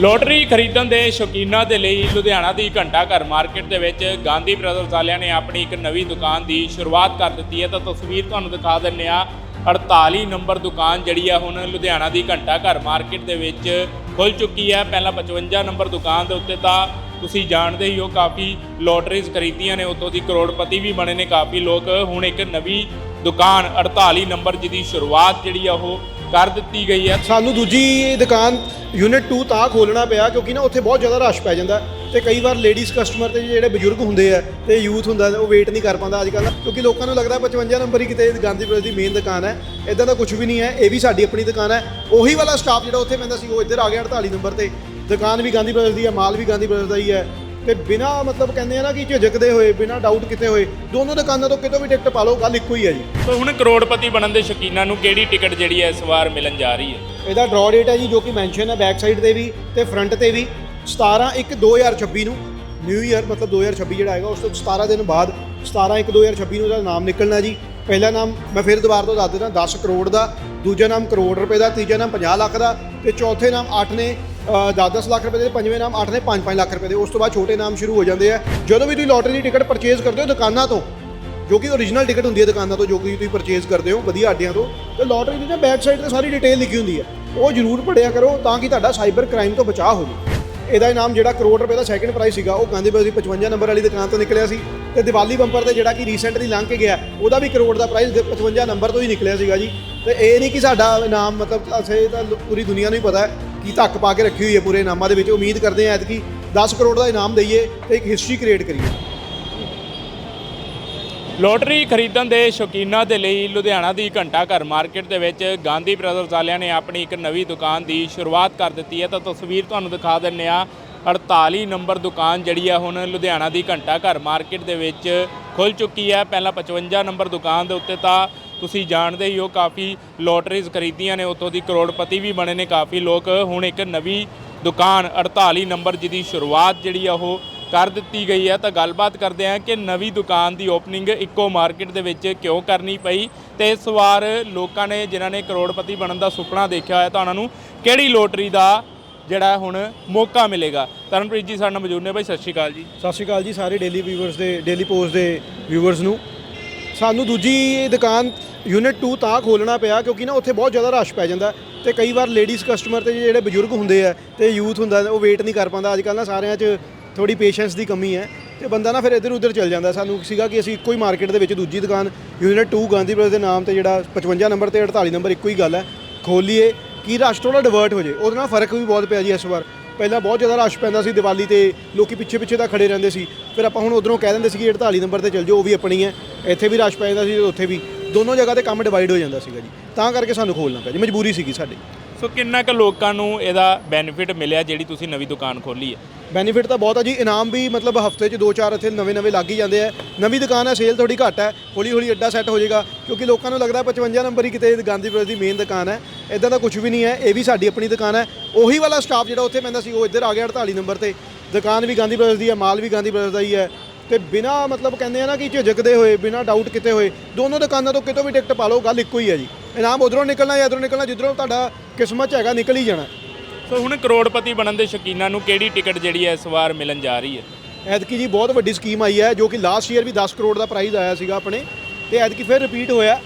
Lottery ਖਰੀਦਣ ਦੇ ਸ਼ੌਕੀਨਾਂ ਦੇ ਲਈ ਲੁਧਿਆਣਾ ਦੀ ਘੰਟਾ ਘਰ ਮਾਰਕੀਟ ਦੇ ਵਿੱਚ ਗਾਂਧੀ ਬ੍ਰਦਰਸ ਵਾਲਿਆਂ ਨੇ ਆਪਣੀ ਇੱਕ ਨਵੀਂ ਦੁਕਾਨ ਦੀ ਸ਼ੁਰੂਆਤ ਕਰ ਦਿੱਤੀ ਹੈ। ਤਾਂ ਤਸਵੀਰ ਤੁਹਾਨੂੰ ਦਿਖਾ ਦਿੰਨੇ ਆ 48 ਨੰਬਰ ਦੁਕਾਨ ਜਿਹੜੀ ਆ ਹੁਣ ਲੁਧਿਆਣਾ ਦੀ ਘੰਟਾ ਘਰ ਮਾਰਕੀਟ ਦੇ ਵਿੱਚ ਖੁੱਲ ਚੁੱਕੀ ਹੈ। ਪਹਿਲਾਂ 55 ਨੰਬਰ ਦੁਕਾਨ ਦੇ ਉੱਤੇ ਤਾਂ ਤੁਸੀਂ ਜਾਣਦੇ ਹੀ ਹੋ, ਕਾਫੀ ਲੋਟਰੀਜ਼ ਖਰੀਦੀਆਂ ਨੇ। ਉਤੋਂ ਦੀ ਕਰੋੜਪਤੀ ਵੀ ਬਣੇ ਨੇ ਕਾਫੀ ਲੋਕ। ਹੁਣ ਇੱਕ ਨਵੀਂ ਦੁਕਾਨ 48 ਨੰਬਰ ਜਿਹਦੀ ਸ਼ੁਰੂਆਤ ਜਿਹੜੀ ਆ ਉਹ ਕਰ ਦਿੱਤੀ ਗਈ ਹੈ। ਸਾਨੂੰ ਦੂਜੀ ਦੁਕਾਨ ਯੂਨਿਟ 2 ਤਾਂ ਖੋਲਣਾ ਪਿਆ ਕਿਉਂਕਿ ਨਾ ਉੱਥੇ ਬਹੁਤ ਜ਼ਿਆਦਾ ਰਸ਼ ਪੈ ਜਾਂਦਾ ਤੇ ਕਈ ਵਾਰ ਲੇਡੀਜ਼ ਕਸਟਮਰ ਤੇ ਜਿਹੜੇ ਬਜ਼ੁਰਗ ਹੁੰਦੇ ਆ ਤੇ ਯੂਥ ਹੁੰਦਾ ਉਹ ਵੇਟ ਨਹੀਂ ਕਰ ਪਾਉਂਦਾ ਅੱਜ ਕੱਲ੍ਹ ਕਿਉਂਕਿ ਲੋਕਾਂ ਨੂੰ ਲੱਗਦਾ 55 ਨੰਬਰ ਹੀ ਕਿਤੇ ਗਾਂਧੀ ਬ੍ਰਦਰਜ਼ ਦੀ ਮੇਨ ਦੁਕਾਨ ਹੈ ਇਦਾਂ ਦਾ ਕੁਝ ਵੀ ਨਹੀਂ ਹੈ, ਇਹ ਵੀ ਸਾਡੀ ਆਪਣੀ ਦੁਕਾਨ ਹੈ। ਉਹੀ ਵਾਲਾ ਸਟਾਫ ਜਿਹੜਾ ਉੱਥੇ ਪੈਂਦਾ ਸੀ, ਉਹ ਇੱਧਰ ਆ ਗਿਆ 48 ਨੰਬਰ ਤੇ। ਦੁਕਾਨ ਵੀ ਗਾਂਧੀ ਬ੍ਰਦਰਜ਼ ਦੀ ਹੈ, ਮਾਲ ਵੀ ਗਾਂਧੀ ਬ੍ਰਦਰਜ਼ ਦਾ ਹੀ ਹੈ। ਤੇ ਬਿਨਾ ਮਤਲਬ ਕਹਿੰਦੇ ਆ ਨਾ ਕਿ ਝਿਜਕਦੇ ਹੋਏ ਬਿਨਾ ਡਾਊਟ ਕਿਤੇ ਹੋਏ ਦੋਨੋਂ ਦੁਕਾਨਾਂ ਤੋਂ ਕਿਤੋਂ ਵੀ ਟਿਕਟ ਪਾ ਲਓ ਗੱਲ ਇੱਕੋ ਹੀ ਹੈ ਜੀ। ਸੋ ਹੁਣ ਕਰੋੜਪਤੀ ਬਣਨ ਦੇ ਸ਼ੌਕੀਨਾਂ ਨੂੰ ਕਿਹੜੀ ਟਿਕਟ ਜਿਹੜੀ ਹੈ ਇਸ ਵਾਰ ਮਿਲਣ ਜਾ ਰਹੀ ਹੈ? ਇਹਦਾ ਡਰਾ ਡੇਟ ਹੈ ਜੀ ਜੋ ਕਿ ਮੈਂਸ਼ਨ ਹੈ ਬੈਕ ਸਾਈਡ ਤੇ ਵੀ ਤੇ ਫਰੰਟ ਤੇ ਵੀ। 17 1 2026 ਨੂੰ ਨਿਊ ਇਅਰ ਮਤਲਬ 2026 ਜਿਹੜਾ ਆਏਗਾ ਉਸ ਤੋਂ 17 ਦਿਨ ਬਾਅਦ 17 1 2026 ਨੂੰ ਇਹਦਾ ਨਾਮ ਨਿਕਲਣਾ ਜੀ। ਪਹਿਲਾ ਨਾਮ ਮੈਂ ਫਿਰ ਦੁਬਾਰਾ ਤੋਂ ਦੱਸ ਦਿੰਦਾ 10 ਕਰੋੜ ਦਾ ਦੂਜਾ ਨਾਮ ਕਰੋੜ ਰੁਪਏ ਦਾ ਤੀਜਾ ਨਾਮ 50 ਲੱਖ ਦਾ ਤੇ ਚੌਥੇ ਨਾਮ 8 ਨੇ। 10-10 ਲੱਖ ਰੁਪਏ ਦੇ ਪੰਜਵੇਂ ਨਾਮ, ਅੱਠ ਦੇ 5-5 ਲੱਖ ਰੁਪਏ ਦੇ, ਉਸ ਤੋਂ ਬਾਅਦ ਛੋਟੇ ਨਾਮ ਸ਼ੁਰੂ ਹੋ ਜਾਂਦੇ ਆ। ਜਦੋਂ ਵੀ ਤੁਸੀਂ ਲੋਟਰੀ ਦੀ ਟਿਕਟ ਪਰਚੇਜ਼ ਕਰਦੇ ਹੋ ਦੁਕਾਨਾਂ ਤੋਂ, ਜੋ ਕਿ ਓਰੀਜਨਲ ਟਿਕਟ ਹੁੰਦੀ ਹੈ ਦੁਕਾਨਾਂ ਤੋਂ, ਜੋ ਕਿ ਤੁਸੀਂ ਪਰਚੇਜ਼ ਕਰਦੇ ਹੋ, ਵਧੀਆ ਅੱਡਿਆਂ ਤੋਂ, ਤੇ ਲੋਟਰੀ ਦੀ ਨਾ ਬੈਕ ਸਾਈਡ ਤੇ ਸਾਰੀ ਡਿਟੇਲ ਲਿਖੀ ਹੁੰਦੀ ਹੈ। ਉਹ ਜ਼ਰੂਰ ਪੜਿਆ ਕਰੋ ਤਾਂ ਕਿ ਤੁਹਾਡਾ ਸਾਈਬਰ ਕ੍ਰਾਈਮ ਤੋਂ ਬਚਾਅ ਹੋ ਜਾਵੇ। ਇਹਦਾ ਇਨਾਮ ਜਿਹੜਾ ਕਰੋੜ ਰੁਪਏ ਦਾ ਸੈਕਿੰਡ ਪ੍ਰਾਈਜ਼ ਸੀਗਾ, ਉਹ ਗਾਂਧੀ ਬਰਦੀ 55 ਨੰਬਰ ਵਾਲੀ ਦੁਕਾਨ ਤੋਂ ਨਿਕਲਿਆ ਸੀ। ਤੇ ਦੀਵਾਲੀ ਬੰਪਰ ਤੇ ਜਿਹੜਾ ਕਿ ਰੀਸੈਂਟਲੀ ਲੰਘ ਕੇ ਗਿਆ, ਉਹਦਾ ਵੀ ਕਰੋੜ ਦਾ ਪ੍ਰਾਈਜ਼ 55 ਨੰਬਰ ਤੋਂ ਹੀ ਨਿਕਲਿਆ ਸੀਗਾ ਜੀ। ਤੇ ਇਹ ਨਹੀਂ ਕਿ ਸਾਡਾ ਇਨਾਮ ਮਤਲਬ ਅਸੀਂ ਤਾਂ ਪੂਰੀ ਦੁਨੀਆ ਨੂੰ ਹੀ ਪਤਾ ਹੈ। ਕੀ ਧੱਕ ਪਾ ਕੇ ਰੱਖੀ ਹੋਈ ਹੈ ਪੂਰੇ ਇਨਾਮਾਂ ਦੇ ਵਿੱਚ। ਉਮੀਦ ਕਰਦੇ ਹਾਂ ਐਤਕੀ 10 ਕਰੋੜ ਦਾ ਇਨਾਮ ਦਈਏ ਤੇ ਇੱਕ ਹਿਸਟਰੀ ਕ੍ਰੀਏਟ ਕਰੀਏ। ਲੋਟਰੀ ਖਰੀਦਣ ਦੇ ਸ਼ੌਕੀਨਾਂ ਦੇ ਲਈ ਲੁਧਿਆਣਾ ਦੀ ਘੰਟਾ ਘਰ ਮਾਰਕੀਟ ਦੇ ਵਿੱਚ ਗਾਂਧੀ ਬ੍ਰਦਰਜ਼ ਵਾਲਿਆਂ ਨੇ ਆਪਣੀ ਇੱਕ ਨਵੀਂ ਦੁਕਾਨ ਦੀ ਸ਼ੁਰੂਆਤ ਕਰ ਦਿੱਤੀ ਹੈ। ਤਾਂ ਤਸਵੀਰ ਤੁਹਾਨੂੰ ਦਿਖਾ ਦਿੰਨੇ ਆ 48 ਨੰਬਰ ਦੁਕਾਨ ਜਿਹੜੀ ਆ ਹੁਣ ਲੁਧਿਆਣਾ ਦੀ ਘੰਟਾ ਘਰ ਮਾਰਕੀਟ ਦੇ ਵਿੱਚ ਖੁੱਲ ਚੁੱਕੀ ਹੈ। ਪਹਿਲਾਂ 55 ਨੰਬਰ ਦੁਕਾਨ ਦੇ ਉੱਤੇ ਤਾਂ ਤੁਸੀਂ ਜਾਣਦੇ ਹੀ ਹੋ ਕਾਫੀ ਲੋਟਰੀਜ਼ ਖਰੀਦੀਆਂ ਨੇ ਉਤੋਂ ਦੀ ਕਰੋੜਪਤੀ ਵੀ ਬਣੇ ਨੇ ਕਾਫੀ ਲੋਕ। ਹੁਣ ਇੱਕ ਨਵੀਂ ਦੁਕਾਨ 48 ਨੰਬਰ ਜਿਹਦੀ ਸ਼ੁਰੂਆਤ ਜਿਹੜੀ ਆ ਉਹ ਕਰ ਦਿੱਤੀ ਗਈ ਹੈ ਤਾਂ ਗੱਲਬਾਤ ਕਰਦੇ ਹਾਂ ਕਿ ਨਵੀਂ ਦੁਕਾਨ ਦੀ ਓਪਨਿੰਗ ਇੱਕੋ ਮਾਰਕੀਟ ਦੇ ਵਿੱਚ ਕਿਉਂ ਕਰਨੀ ਪਈ ਤੇ ਇਸ ਵਾਰ ਲੋਕਾਂ ਨੇ, ਜਿਨ੍ਹਾਂ ਨੇ ਕਰੋੜਪਤੀ ਬਣਨ ਦਾ ਸੁਪਨਾ ਦੇਖਿਆ ਹੋਇਆ, ਤਾਂ ਉਹਨਾਂ ਨੂੰ ਕਿਹੜੀ ਲੋਟਰੀ ਦਾ ਜਿਹੜਾ ਹੁਣ ਮੌਕਾ ਮਿਲੇਗਾ? ਤਰਨਪ੍ਰੀਤ ਜੀ, ਸਾਡੇ ਨਾਲ ਮੌਜੂਦ ਨੇ ਭਾਈ ਸਤਿ ਸ਼੍ਰੀ ਅਕਾਲ ਜੀ। ਸਤਿ ਸ਼੍ਰੀ ਅਕਾਲ ਜੀ, ਸਾਰੇ ਡੇਲੀ ਵੀਵਰਸ ਦੇ ਡੇਲੀ ਪੋਸਟ ਦੇ ਵੀਵਰਸ ਨੂੰ। ਸਾਨੂੰ ਦੂਜੀ ਦੁਕਾਨ ਯੂਨਿਟ 2 ਤਾਂ ਖੋਲਣਾ ਪਿਆ ਕਿਉਂਕਿ ਨਾ ਉੱਥੇ ਬਹੁਤ ਜ਼ਿਆਦਾ ਰਸ਼ ਪੈ ਜਾਂਦਾ ਤੇ ਕਈ ਵਾਰ ਲੇਡੀਜ਼ ਕਸਟਮਰ ਤੇ ਜਿਹੜੇ ਬਜ਼ੁਰਗ ਹੁੰਦੇ ਆ ਤੇ ਯੂਥ ਹੁੰਦਾ ਉਹ ਵੇਟ ਨਹੀਂ ਕਰ ਪਾਉਂਦਾ। ਅੱਜ ਕੱਲ੍ਹ ਨਾ ਸਾਰਿਆਂ 'ਚ ਥੋੜੀ ਪੇਸ਼ੈਂਸ ਦੀ ਕਮੀ ਹੈ ਤੇ ਬੰਦਾ ਨਾ ਫਿਰ ਇੱਧਰ ਉੱਧਰ ਚੱਲ ਜਾਂਦਾ। ਸਾਨੂੰ ਸੀਗਾ ਕਿ ਅਸੀਂ ਇੱਕੋ ਹੀ ਮਾਰਕੀਟ ਦੇ ਵਿੱਚ ਦੂਜੀ ਦੁਕਾਨ ਯੂਨਿਟ 2 ਗਾਂਧੀ ਬ੍ਰਦਰਜ਼ ਦੇ ਨਾਮ ਤੇ ਜਿਹੜਾ 55 ਨੰਬਰ ਤੇ 48 ਨੰਬਰ ਇੱਕੋ ਹੀ ਗੱਲ ਹੈ। ਖੋਲੀਏ ਕਿ ਰਸ਼ ਥੋੜਾ ਡਿਵਰਟ ਹੋ ਜੇ ਉਹਦੇ ਨਾਲ ਫ਼ਰਕ ਵੀ ਬਹੁਤ ਪਿਆ ਜੀ ਇਸ ਵਾਰ। ਪਹਿਲਾਂ ਬਹੁਤ ਜ਼ਿਆਦਾ ਰਸ਼ ਪੈਂਦਾ ਸੀ ਦੀਵਾਲੀ ਤੇ, ਲੋਕੀ ਪਿੱਛੇ ਪਿੱਛੇ ਤਾਂ ਖੜੇ ਰਹਿੰਦੇ ਸੀ। ਫਿਰ ਆਪਾਂ ਹੁਣ ਉਧਰੋਂ ਕਹਿ ਦਿੰਦੇ ਸੀ ਕਿ 48 ਨੰਬਰ ਤੇ ਚੱਲ ਜਾਓ, ਉਹ ਵੀ ਆਪਣੀ ਹੈ। ਇੱਥੇ ਵੀ ਰਸ਼ ਪੈ ਜਾਂਦਾ ਸੀ ਤੇ ਉੱਥੇ ਵੀ। ਦੋਨੋਂ ਜਗ੍ਹਾ ਤੇ ਕੰਮ ਡਿਵਾਈਡ ਹੋ ਜਾਂਦਾ ਸੀਗਾ ਜੀ। ਤਾਂ ਕਰਕੇ ਸਾਨੂੰ ਖੋਲਣਾ ਪਿਆ ਜੀ, ਮਜਬੂਰੀ ਸੀਗੀ ਸਾਡੀ। ਸੋ ਕਿੰਨਾ ਕੁ ਲੋਕਾਂ ਨੂੰ ਇਹਦਾ ਬੈਨੀਫਿਟ ਮਿਲਿਆ ਜਿਹੜੀ ਤੁਸੀਂ ਨਵੀਂ ਦੁਕਾਨ ਖੋਲੀ ਹੈ? ਬੈਨੀਫਿਟ ਤਾਂ ਬਹੁਤ ਆ ਜੀ, ਇਨਾਮ ਵੀ ਮਤਲਬ ਹਫ਼ਤੇ 'ਚ ਦੋ ਚਾਰ ਇੱਥੇ ਨਵੇਂ ਨਵੇਂ ਲੱਗ ਹੀ ਜਾਂਦੇ ਆ। ਨਵੀਂ ਦੁਕਾਨ ਹੈ ਸੇਲ ਥੋੜੀ ਘੱਟ ਹੈ ਹੌਲੀ ਹੌਲੀ ਅੱਡਾ ਸੈੱਟ ਹੋ ਜਾਏਗਾ, ਕਿਉਂਕਿ ਲੋਕਾਂ ਨੂੰ ਲੱਗਦਾ 55 ਨੰਬਰ ਹੀ ਕਿਤੇ ਗਾਂਧੀ ਬ੍ਰਦਰਜ਼ ਦੀ ਮੇਨ ਦੁਕਾਨ ਹੈ ਇਦਾਂ ਦਾ ਕੁਝ ਵੀ ਨਹੀਂ ਹੈ ਇਹ ਵੀ ਸਾਡੀ ਆਪਣੀ ਦੁਕਾਨ ਹੈ ਉਹੀ ਵਾਲਾ ਸਟਾਫ ਜਿਹੜਾ ਉੱਥੇ ਪੈਂਦਾ ਸੀ, ਉਹ ਇੱਧਰ ਆ ਗਿਆ 48 ਨੰਬਰ ਤੇ। ਦੁਕਾਨ ਵੀ ਗਾਂਧੀ ਬ੍ਰਦਰਜ਼ ਦੀ ਹੈ ਮਾਲ ਵੀ ਗਾਂਧੀ ਬ੍ਰਦਰਜ਼ ਦਾ ਹੀ ਹੈ ਤੇ ਬਿਨਾ ਮਤਲਬ ਕਹਿੰਦੇ ਆ ਨਾ ਕਿ ਝਿਜਕਦੇ ਹੋਏ, ਬਿਨਾ ਡਾਊਟ ਕਿਤੇ ਹੋਏ, ਦੋਨੋਂ ਦੁਕਾਨਾਂ ਤੋਂ ਕਿਤੋਂ ਵੀ ਟਿਕਟ ਪਾ ਲਓ, ਗੱਲ ਇੱਕੋ ਹੀ ਹੈ ਜੀ। ਇਨਾਮ ਉਧਰੋਂ ਨਿਕਲਣਾ ਜਾਂ ਇਧਰੋਂ ਨਿਕਲਣਾ ਜਿੱਧਰੋਂ ਤੁਹਾਡਾ ਕਿਸਮਤ 'ਚ ਹੈਗਾ ਨਿਕਲ ਹੀ ਜਾਣਾ। ਸੋ ਹੁਣ ਕਰੋੜਪਤੀ ਬਣਨ ਦੇ ਸ਼ੌਕੀਨਾਂ ਨੂੰ ਕਿਹੜੀ ਟਿਕਟ ਜਿਹੜੀ ਹੈ ਇਸ ਵਾਰ ਮਿਲਣ ਜਾ ਰਹੀ ਹੈ? ਐਤਕੀ ਜੀ ਬਹੁਤ ਵੱਡੀ ਸਕੀਮ ਆਈ ਹੈ ਜੋ ਕਿ ਲਾਸਟ ਈਅਰ ਵੀ 10 ਕਰੋੜ ਦਾ ਪ੍ਰਾਈਜ਼ ਆਇਆ ਸੀਗਾ ਆਪਣੇ ਤੇ ਐਤਕੀ ਫਿਰ ਰਿਪੀਟ ਹੋਇਆ।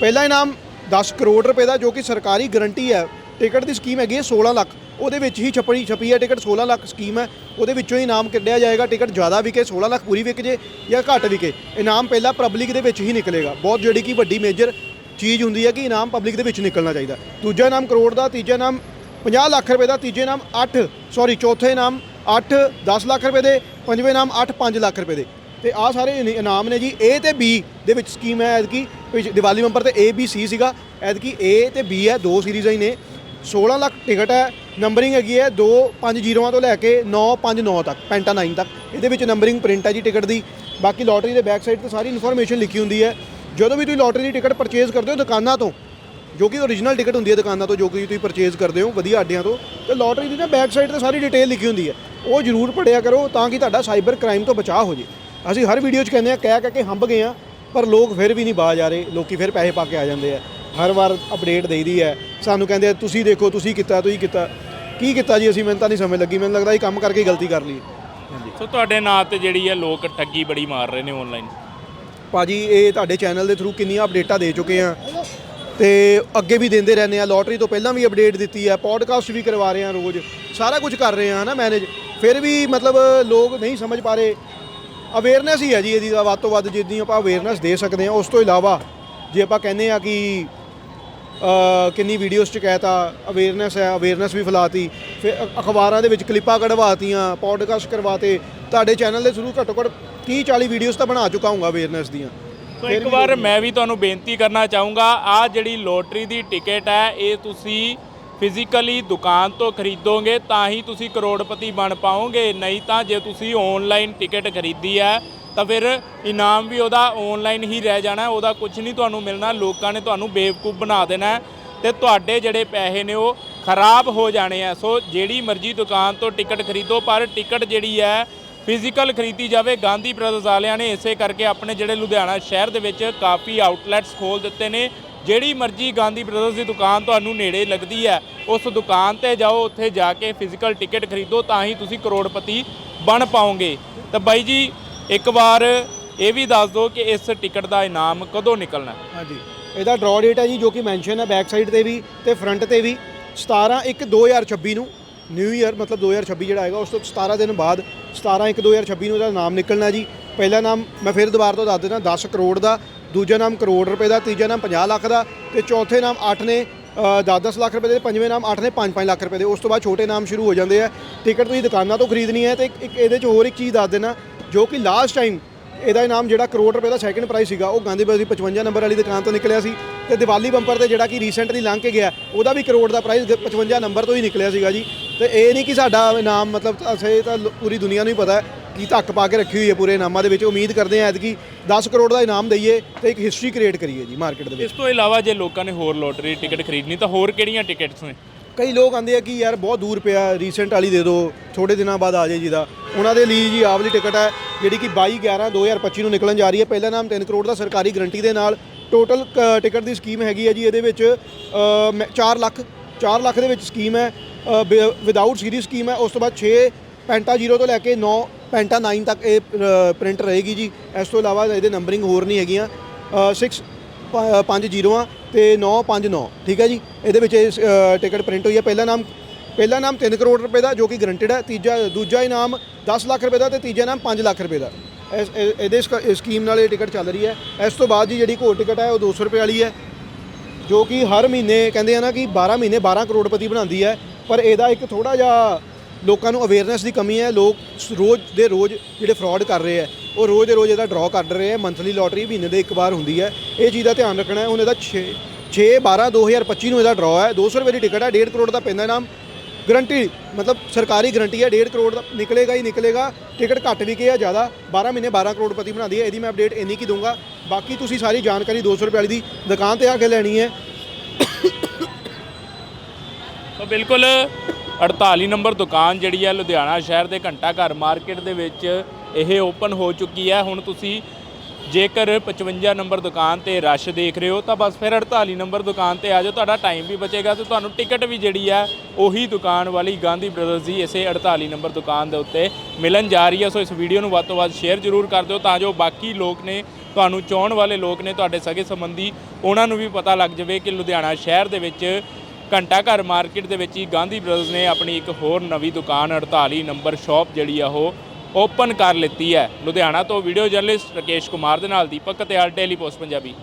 ਪਹਿਲਾ ਇਨਾਮ 10 ਕਰੋੜ ਰੁਪਏ ਦਾ ਜੋ ਕਿ ਸਰਕਾਰੀ ਗਾਰੰਟੀ ਹੈ। ਟਿਕਟ ਦੀ ਸਕੀਮ ਹੈਗੀ ਹੈ 16 ਲੱਖ ਉਹਦੇ ਵਿੱਚ ਹੀ ਛਪੜੀ ਛਪੀ ਹੈ ਟਿਕਟ 16 ਲੱਖ ਸਕੀਮ ਹੈ। ਉਹਦੇ ਵਿੱਚੋਂ ਹੀ ਇਨਾਮ ਕੱਢਿਆ ਜਾਏਗਾ ਟਿਕਟ ਜ਼ਿਆਦਾ ਵਿਕੇ 16 ਲੱਖ ਪੂਰੀ ਵਿਕ ਜੇ ਜਾਂ ਘੱਟ ਵਿਕੇ। ਇਨਾਮ ਪਹਿਲਾਂ ਪਬਲਿਕ ਦੇ ਵਿੱਚ ਹੀ ਨਿਕਲੇਗਾ। ਬਹੁਤ ਜਿਹੜੀ ਕਿ ਵੱਡੀ ਮੇਜਰ ਚੀਜ਼ ਹੁੰਦੀ ਹੈ ਕਿ ਇਨਾਮ ਪਬਲਿਕ ਦੇ ਵਿੱਚ ਨਿਕਲਣਾ ਚਾਹੀਦਾ। ਦੂਜਾ ਇਨਾਮ ਕਰੋੜ ਦਾ, ਤੀਜਾ ਇਨਾਮ 50 ਲੱਖ ਰੁਪਏ ਦਾ, ਤੀਜੇ ਨਾਮ 8 ਸੌਰੀ ਚੌਥੇ ਇਨਾਮ 8 10 ਲੱਖ ਰੁਪਏ ਦੇ, ਪੰਜਵੇਂ ਇਨਾਮ 8 5 ਲੱਖ ਰੁਪਏ ਦੇ। ਤੇ ਆ ਸਾਰੇ ਇਨ- ਇਨਾਮ ਨੇ ਜੀ A ਤੇ B ਦੇ ਵਿੱਚ ਸਕੀਮ ਹੈ ਐਤਕੀ ਪਿਛ- ਦੀਵਾਲੀ ਨੰਬਰ ਤੇ A, B, C ਸੀਗਾ। ਐਤਕੀ A ਤੇ B ਹੈ, ਦੋ ਸੀਰੀਜ਼ਾਂ ਹੀ ਨੇ। 16 ਲੱਖ ਟਿਕਟ ਹੈ ਨੰਬਰਿੰਗ ਹੈਗੀ ਹੈ 2 5 ਜ਼ੀਰੋਆਂ ਤੋਂ ਲੈ ਕੇ 9 5 9 ਤੱਕ, ਪੈਂਟਾ 9 ਤੱਕ। ਇਹਦੇ ਵਿੱਚ ਨੰਬਰਿੰਗ ਪ੍ਰਿੰਟ ਹੈ ਜੀ ਟਿਕਟ ਦੀ। ਬਾਕੀ ਲੋਟਰੀ ਦੇ ਬੈਕ ਸਾਈਡ ਤੇ ਸਾਰੀ ਇਨਫੋਰਮੇਸ਼ਨ ਲਿਖੀ ਹੁੰਦੀ ਹੈ। ਜਦੋਂ ਵੀ ਤੁਸੀਂ ਲੋਟਰੀ ਦੀ ਟਿਕਟ ਪਰਚੇਜ਼ ਕਰਦੇ ਹੋ ਦੁਕਾਨਾਂ ਤੋਂ, ਜੋ ਕਿ ਓਰੀਜਨਲ ਟਿਕਟ ਹੁੰਦੀ ਹੈ ਦੁਕਾਨਾਂ ਤੋਂ, ਜੋ ਕਿ ਤੁਸੀਂ ਪਰਚੇਜ਼ ਕਰਦੇ ਹੋ ਵਧੀਆ ਅੱਡਿਆਂ ਤੋਂ, ਤੇ ਲੋਟਰੀ ਦੀ ਨਾ ਬੈਕ ਸਾਈਡ ਤੇ ਸਾਰੀ ਡਿਟੇਲ ਲਿਖੀ ਹੁੰਦੀ ਹੈ। ਉਹ ਜ਼ਰੂਰ ਪੜਿਆ ਕਰੋ ਤਾਂ ਕਿ ਤੁਹਾਡਾ ਸਾਈਬਰ ਕ੍ਰਾਈਮ ਤੋਂ ਬਚਾਅ ਹੋ ਜੇ। ਅਸੀਂ ਹਰ ਵੀਡੀਓ 'ਚ ਕਹਿੰਦੇ ਆ ਕਹਿ ਕਹਿ ਕੇ ਹੰਬ ਗਏ ਆ ਪਰ ਲੋਕ ਫਿਰ ਵੀ ਨਹੀਂ ਬਾਜ ਆ ਰਹੇ, ਲੋਕੀ ਫਿਰ ਪੈਸੇ ਪਾ ਕੇ ਆ ਜਾਂਦੇ ਆ। ਹਰ ਵਾਰ ਅਪਡੇਟ ਦੇਈਦੀ ਹੈ। ਸਾਨੂੰ ਕਹਿੰਦੇ ਆ, ਤੁਸੀਂ ਦੇਖੋ, ਤੁਸੀਂ ਕੀਤਾ ਤੁਸੀਂ ਕੀਤਾ। ਕੀ ਕੀਤਾ ਜੀ ਅਸੀਂ? ਮੈਨੂੰ ਤਾਂ ਨਹੀਂ ਸਮਝ ਲੱਗੀ। ਮੈਨੂੰ ਲੱਗਦਾ ਇਹ ਕੰਮ ਕਰਕੇ ਗਲਤੀ ਕਰ ਲਈ ਸੋ ਤੁਹਾਡੇ ਨਾਂ ਤੇ ਜਿਹੜੀ ਹੈ ਲੋਕ ਠੱਗੀ ਬੜੀ ਮਾਰ ਰਹੇ ਨੇ ਆਨਲਾਈਨ ਭਾਜੀ, ਇਹ ਤੁਹਾਡੇ ਚੈਨਲ ਦੇ ਥਰੂ ਕਿੰਨੀਆਂ ਅਪਡੇਟਾਂ ਦੇ ਚੁੱਕੇ ਆ ਤੇ ਅੱਗੇ ਵੀ ਦਿੰਦੇ ਰਹਿੰਦੇ ਆ ਲੋਟਰੀ ਤੋਂ ਪਹਿਲਾਂ ਵੀ ਅਪਡੇਟ ਦਿੱਤੀ ਆ ਪੋਡਕਾਸਟ ਵੀ ਕਰਵਾ ਰਹੇ ਆ ਰੋਜ਼। ਸਾਰਾ ਕੁਝ ਕਰ ਰਹੇ ਆ ਹਨਾ ਮੈਨੇਜ ਫਿਰ ਵੀ ਮਤਲਬ ਲੋਕ ਨਹੀਂ ਸਮਝ ਪਾ ਰਹੇ। ਅਵੇਅਰਨੈਸ ਹੀ ਹੈ ਜੀ ਇਹਦੀ ਵੱਧ ਤੋਂ ਵੱਧ ਜਿੰਨੀ ਆਪਾਂ ਅਵੇਅਰਨੈਸ ਦੇ ਸਕਦੇ ਆ ਉਸ ਤੋਂ ਇਲਾਵਾ ਜੇ ਆਪਾਂ ਕਹਿੰਦੇ ਆ ਕਿ ਕਿੰਨੀ ਵੀਡੀਓਜ਼ ਚ ਕਹਿਤਾ ਅਵੇਅਰਨੈਸ ਹੈ ਅਵੇਅਰਨੈਸ ਵੀ ਫੈਲਾਤੀ। ਫਿਰ ਅਖਬਾਰਾਂ ਦੇ ਵਿੱਚ ਕਲਿੱਪਾਂ ਕਢਵਾਤੀਆਂ ਪੋਡਕਾਸਟ ਕਰਵਾਤੇ। ਤੁਹਾਡੇ ਚੈਨਲ ਦੇ ਥਰੂ ਘੱਟੋ ਘੱਟ 30 40 ਵੀਡੀਓਜ਼ ਤਾਂ ਬਣਾ ਚੁੱਕਾ ਹੂੰਗਾ ਅਵੇਅਰਨੈਸ ਦੀਆਂ। ਸੋ ਇੱਕ ਵਾਰ ਮੈਂ ਵੀ ਤੁਹਾਨੂੰ ਬੇਨਤੀ ਕਰਨਾ ਚਾਹੂੰਗਾ ਆ ਜਿਹੜੀ ਲੋਟਰੀ ਦੀ ਟਿਕਟ ਹੈ ਇਹ ਤੁਸੀਂ ਫਿਜ਼ੀਕਲੀ ਦੁਕਾਨ ਤੋਂ ਖਰੀਦੋਗੇ ਤਾਂ ਹੀ ਤੁਸੀਂ ਕਰੋੜਪਤੀ ਬਣ ਪਾਓਗੇ ਨਹੀਂ ਤਾਂ ਜੇ ਤੁਸੀਂ ਆਨਲਾਈਨ ਟਿਕਟ ਖਰੀਦੀ ਹੈ ਤਾਂ ਫਿਰ ਇਨਾਮ ਵੀ ਉਹਦਾ ਆਨਲਾਈਨ ਹੀ ਰਹਿ ਜਾਣਾ ਉਹਦਾ ਕੁਝ ਨਹੀਂ ਤੁਹਾਨੂੰ ਮਿਲਣਾ ਲੋਕਾਂ ਨੇ ਤੁਹਾਨੂੰ ਬੇਵਕੂਫ ਬਣਾ ਦੇਣਾ ਤੇ ਤੁਹਾਡੇ ਜਿਹੜੇ ਪੈਸੇ ਨੇ ਉਹ ਖਰਾਬ ਹੋ ਜਾਣੇ ਆ। ਸੋ ਜਿਹੜੀ ਮਰਜ਼ੀ ਦੁਕਾਨ ਤੋਂ ਟਿਕਟ ਖਰੀਦੋ ਪਰ ਟਿਕਟ ਜਿਹੜੀ ਹੈ ਫਿਜ਼ੀਕਲ ਖਰੀਦੀ ਜਾਵੇ, ਗਾਂਧੀ ਬ੍ਰਦਰਜ਼ ਵਾਲਿਆਂ ਨੇ ਇਸੇ ਕਰਕੇ ਆਪਣੇ ਜਿਹੜੇ ਲੁਧਿਆਣਾ ਸ਼ਹਿਰ ਦੇ ਵਿੱਚ ਕਾਫੀ ਆਊਟਲੈਟਸ ਖੋਲ ਦਿੱਤੇ ਨੇ। ਜਿਹੜੀ ਮਰਜ਼ੀ ਗਾਂਧੀ ਬ੍ਰਦਰਜ਼ ਦੀ ਦੁਕਾਨ ਤੁਹਾਨੂੰ ਨੇੜੇ ਲੱਗਦੀ ਹੈ, ਉਸ ਦੁਕਾਨ ਤੇ ਜਾਓ, ਉੱਥੇ ਜਾ ਕੇ ਫਿਜ਼ੀਕਲ ਟਿਕਟ ਖਰੀਦੋ, ਤਾਂ ਹੀ ਤੁਸੀਂ ਕਰੋੜਪਤੀ ਬਣ ਪਾਓਗੇ। ਤਾਂ ਬਾਈ ਜੀ, ਇੱਕ ਵਾਰ ਇਹ ਵੀ ਦੱਸ ਦਿਓ ਕਿ ਇਸ ਟਿਕਟ ਦਾ ਇਨਾਮ ਕਦੋਂ ਨਿਕਲਣਾ ਹਾਂਜੀ, ਇਹਦਾ ਡਰਾ ਡੇਟ ਹੈ ਜੀ, ਜੋ ਕਿ ਮੈਂਸ਼ਨ ਹੈ ਬੈਕ ਸਾਈਡ ਤੇ ਵੀ ਤੇ ਫਰੰਟ ਤੇ ਵੀ। 17 1 2026 ਨੂੰ ਨਿਊ ਈਅਰ ਮਤਲਬ 2026 ਜਿਹੜਾ ਆਏਗਾ ਉਸ ਤੋਂ 17 ਦਿਨ ਬਾਅਦ 17 1 2026 ਨੂੰ ਇਹਦਾ ਨਾਮ ਨਿਕਲਣਾ ਜੀ। ਪਹਿਲਾ ਨਾਮ ਮੈਂ ਫਿਰ ਦੁਬਾਰਾ ਤੋਂ ਦੱਸ ਦਿੰਦਾ 10 ਕਰੋੜ ਦਾ, ਦੂਜਾ ਨਾਮ ਕਰੋੜ ਰੁਪਏ ਦਾ, ਤੀਜਾ ਨਾਮ 50 ਲੱਖ ਦਾ ਤੇ ਚੌਥੇ ਨਾਮ 8 ਨੇ 10-10 ਲੱਖ ਰੁਪਏ ਦੇ, ਪੰਜਵੇਂ ਨਾਮ 8 ਨੇ 5-5 ਲੱਖ ਰੁਪਏ ਦੇ। ਉਸ ਤੋਂ ਬਾਅਦ ਛੋਟੇ ਨਾਮ ਸ਼ੁਰੂ ਹੋ ਜਾਂਦੇ ਆ। ਟਿਕਟ ਤੁਸੀਂ ਦੁਕਾਨਾਂ ਤੋਂ ਖਰੀਦਣੀ ਹੈ ਤੇ ਇੱਕ- ਇੱਕ ਇਹਦੇ 'ਚ ਹੋਰ ਇੱਕ ਚੀਜ਼ ਦੱਸ ਦੇਣਾ ਜੋ ਕਿ ਲਾਸਟ ਟਾਈਮ ਇਹਦਾ ਇਨਾਮ ਜਿਹੜਾ ਕਰੋੜ ਰੁਪਏ ਦਾ ਸੈਕਿੰਡ ਪ੍ਰਾਈਜ਼ ਸੀਗਾ, ਉਹ ਗਾਂਧੀ ਬਜ਼ਾਰ ਦੀ 55 ਨੰਬਰ ਵਾਲੀ ਦੁਕਾਨ ਤੋਂ ਨਿਕਲਿਆ ਸੀ ਤੇ ਦੀਵਾਲੀ ਬੰਪਰ ਤੇ ਜਿਹੜਾ ਕਿ ਰੀਸੈਂਟਲੀ ਲੰਘ ਕੇ ਗਿਆ, ਉਹਦਾ ਵੀ ਕਰੋੜ ਦਾ ਪ੍ਰਾਈਜ਼ 55 ਨੰਬਰ ਤੋਂ ਹੀ ਨਿਕਲਿਆ ਸੀਗਾ ਜੀ। ਤੇ ਇਹ ਨਹੀਂ ਕਿ ਸਾਡਾ ਇਨਾਮ ਮਤਲਬ ਅਸੀਂ ਤਾਂ ਪੂਰੀ ਦੁਨੀਆ ਨੂੰ ਹੀ ਪਤਾ ਹੈ ਕਿ ਧੱਕ ਪਾ ਕੇ ਰੱਖੀ ਹੋਈ ਹੈ ਪੂਰੇ ਇਨਾਮਾਂ ਦੇ ਵਿੱਚ। ਉਮੀਦ ਕਰਦੇ ਹਾਂ ਐਤਕੀ 10 ਕਰੋੜ ਦਾ ਇਨਾਮ ਦਈਏ ਤੇ ਇੱਕ ਹਿਸਟਰੀ ਕ੍ਰੀਏਟ ਕਰੀਏ ਜੀ ਮਾਰਕੀਟ ਦੇ ਵਿੱਚ। ਇਸ ਤੋਂ ਇਲਾਵਾ ਜੇ ਲੋਕਾਂ ਨੇ ਹੋਰ ਲੋਟਰੀ ਟਿਕਟ ਖਰੀਦਣੀ ਤਾਂ ਹੋਰ ਕਿਹੜੀਆਂ ਟਿਕਟਸ ਨੇ? ਕਈ ਲੋਕ ਆਂਦੇ ਆ ਕਿ ਯਾਰ ਬਹੁਤ ਦੂਰ ਪਿਆ ਰੀਸੈਂਟ ਵਾਲੀ ਦੇ ਦਿਓ ਥੋੜੇ ਦਿਨਾਂ ਬਾਅਦ ਆ ਜਾਏ ਜੀ ਦਾ। ਉਹਨਾਂ ਦੇ ਲਈ ਜੀ ਆਹ ਵਾਲੀ ਟਿਕਟ ਹੈ, ਜਿਹੜੀ ਕਿ 22 11 2025 ਨੂੰ ਨਿਕਲਣ ਜਾ ਰਹੀ ਹੈ। ਪਹਿਲਾ ਨਾਮ 3 ਕਰੋੜ ਦਾ ਸਰਕਾਰੀ ਗਰੰਟੀ ਦੇ ਨਾਲ ਟੋਟਲ ਟਿਕਟ ਦੀ ਸਕੀਮ ਹੈਗੀ ਹੈ ਜੀ, ਇਹਦੇ ਵਿੱਚ 4 ਲੱਖ 4 ਲੱਖ ਦੇ ਵਿੱਚ ਸਕੀਮ ਹੈ ਵਿਦਆਊਟ ਸੀਰੀਜ਼ ਸਕੀਮ ਹੈ। ਉਸ ਤੋਂ ਬਾਅਦ 6 ਪੈਂਟਾ 0 ਤੋਂ ਲੈ ਕੇ 9 ਪੈਂਟਾ 9 ਤੱਕ ਇਹ ਪ੍ਰਿੰਟ ਰਹੇਗੀ ਜੀ। ਇਸ ਤੋਂ ਇਲਾਵਾ ਇਹਦੇ ਨੰਬਰਿੰਗ ਹੋਰ ਨਹੀਂ ਹੈਗੀਆਂ। 6 ਪ- ਪੰਜ ਜ਼ੀਰੋਆਂ। ਤੇ 959 ਠੀਕ ਹੈ ਜੀ? ਇਹਦੇ ਵਿੱਚ ਇਹ ਅ, ਟਿਕਟ ਪ੍ਰਿੰਟ ਹੋਈ ਹੈ। ਪਹਿਲਾ ਨਾਮ ਪਹਿਲਾ ਨਾਮ 3 ਕਰੋੜ ਰੁਪਏ ਦਾ ਜੋ ਕਿ ਗਰੰਟਡ ਹੈ। ਤੀਜਾ ਦੂਜਾ ਇਨਾਮ 10 ਲੱਖ ਰੁਪਏ ਦਾ ਤੇ ਤੀਜਾ ਇਨਾਮ 5 ਲੱਖ ਰੁਪਏ ਦਾ। ਇਸ ਇਹ- ਇਹਦੇ ਸਕ- ਸਕੀਮ ਨਾਲ ਇਹ ਟਿਕਟ ਚੱਲ ਰਹੀ ਹੈ। ਇਸ ਤੋਂ ਬਾਅਦ ਜੀ ਜਿਹੜੀ ਇੱਕ ਟਿਕਟ ਹੈ ਉਹ 200 ਰੁਪਏ ਵਾਲੀ ਹੈ। ਜੋ ਕਿ ਹਰ ਮਹੀਨੇ ਕਹਿੰਦੇ ਆ ਨਾ ਕਿ 12 ਮਹੀਨੇ 12 ਕਰੋੜਪਤੀ ਬਣਾਉਂਦੀ ਹੈ। ਪਰ ਇਹਦਾ ਇੱਕ ਥੋੜਾ ਜਿਹਾ ਲੋਕਾਂ ਨੂੰ ਅਵੇਅਰਨੈਸ ਦੀ ਕਮੀ ਹੈ, ਲੋਕ ਸ- ਰੋਜ਼ ਦੇ ਰੋਜ਼ ਜਿਹੜੇ ਫਰਾਡ ਕਰ ਰਹੇ ਆ ਉਹ ਰੋਜ਼ ਦੇ ਰੋਜ਼ ਇਹਦਾ ਡਰਾਅ ਕੱਢ ਰਹੇ ਆ ਮੰਥਲੀ ਲੋਟਰੀ ਮਹੀਨੇ ਦੇ ਇੱਕ ਵਾਰ ਹੁੰਦੀ ਹੈ। ਇਹ ਚੀਜ਼ ਦਾ ਧਿਆਨ ਰੱਖਣਾ ਹੈ, ਹੁਣ ਇਹਦਾ 6 6 12 2025 ਨੂੰ ਇਹਦਾ ਡਰਾਅ ਹੈ। 200 ਰੁਪਏ ਦੀ ਟਿਕਟ ਹੈ 1.5 ਕਰੋੜ ਦਾ ਪੈਂਦਾ ਨਾਮ। ਗਰੰਟੀ ਮਤਲਬ ਸਰਕਾਰੀ ਗਰੰਟੀ ਹੈ 1.5 ਕਰੋੜ ਦਾ ਨਿਕਲੇਗਾ ਹੀ ਨਿਕਲੇਗਾ। ਟਿਕਟ ਘੱਟ ਵੀ ਕੇ ਆ ਜ਼ਿਆਦਾ 12 ਮਹੀਨੇ 12 ਕਰੋੜਪਤੀ ਬਣਾਉਂਦੀ ਹੈ। ਇਹਦੀ ਮੈਂ ਅਪਡੇਟ ਇੰਨੀ ਕੀ ਦੂੰਗਾ ਬਾਕੀ ਤੁਸੀਂ ਸਾਰੀ ਜਾਣਕਾਰੀ 200 ਰੁਪਏ ਵਾਲੀ ਦੀ ਦੁਕਾਨ ਤੇ ਆ ਕੇ ਲੈਣੀ ਹੈ। ਤਾਂ ਬਿਲਕੁਲ 48 ਨੰਬਰ ਦੁਕਾਨ ਜਿਹੜੀ ਹੈ ਲੁਧਿਆਣਾ ਸ਼ਹਿਰ ਦੇ ਘੰਟਾ ਘਰ ਮਾਰਕੀਟ ਦੇ ਵਿੱਚ ਇਹ ਓਪਨ ਹੋ ਚੁੱਕੀ ਹੈ। ਹੁਣ ਤੁਸੀਂ ਜੇਕਰ 55 ਨੰਬਰ ਦੁਕਾਨ ਤੇ ਰਸ਼ ਦੇਖ ਰਹੇ ਹੋ, ਤਾਂ ਬਸ ਫਿਰ 48 ਨੰਬਰ ਦੁਕਾਨ ਤੇ ਆ ਜਾਓ। ਤੁਹਾਡਾ ਟਾਈਮ ਵੀ ਬਚੇਗਾ ਤੇ ਤੁਹਾਨੂੰ ਟਿਕਟ ਵੀ ਜਿਹੜੀ ਹੈ, ਉਹੀ ਦੁਕਾਨ ਵਾਲੀ ਗਾਂਧੀ ਬ੍ਰਦਰਸ ਦੀ ਇਸੇ 48 ਨੰਬਰ ਦੁਕਾਨ ਦੇ ਉੱਤੇ ਮਿਲਣ ਜਾ ਰਹੀ ਹੈ। ਸੋ ਇਸ ਵੀਡੀਓ ਨੂੰ ਵੱਧ ਤੋਂ ਵੱਧ ਸ਼ੇਅਰ ਜ਼ਰੂਰ ਕਰ ਦਿਓ ਤਾਂ ਜੋ ਬਾਕੀ ਲੋਕ ਨੇ, ਤੁਹਾਨੂੰ ਚਾਹਣ ਵਾਲੇ ਲੋਕ ਨੇ, ਤੁਹਾਡੇ ਸਗੇ ਸੰਬੰਧੀ ਉਹਨਾਂ ਨੂੰ ਵੀ ਪਤਾ ਲੱਗ ਜਾਵੇ ਕਿ ਲੁਧਿਆਣਾ ਸ਼ਹਿਰ ਦੇ ਵਿੱਚ ਘੰਟਾ ਘਰ ਮਾਰਕੀਟ ਦੇ ਵਿੱਚ ਹੀ ਗਾਂਧੀ ਬ੍ਰਦਰਜ਼ ਨੇ ਆਪਣੀ ਇੱਕ ਹੋਰ ਨਵੀਂ ਦੁਕਾਨ 48 ਨੰਬਰ ਸ਼ਾਪ ਜਿਹੜੀ ਆ ਉਹ ਓਪਨ ਕਰ ਲਿੱਤੀ ਹੈ। ਲੁਧਿਆਣਾ ਤੋਂ ਵੀਡੀਓ ਜਰਨਲਿਸਟ ਰਕੇਸ਼ ਕੁਮਾਰ ਦੇ ਨਾਲ ਦੀਪਕ ਕਤਿਆਲ ਡੇਲੀ ਪੋਸਟ ਪੰਜਾਬੀ।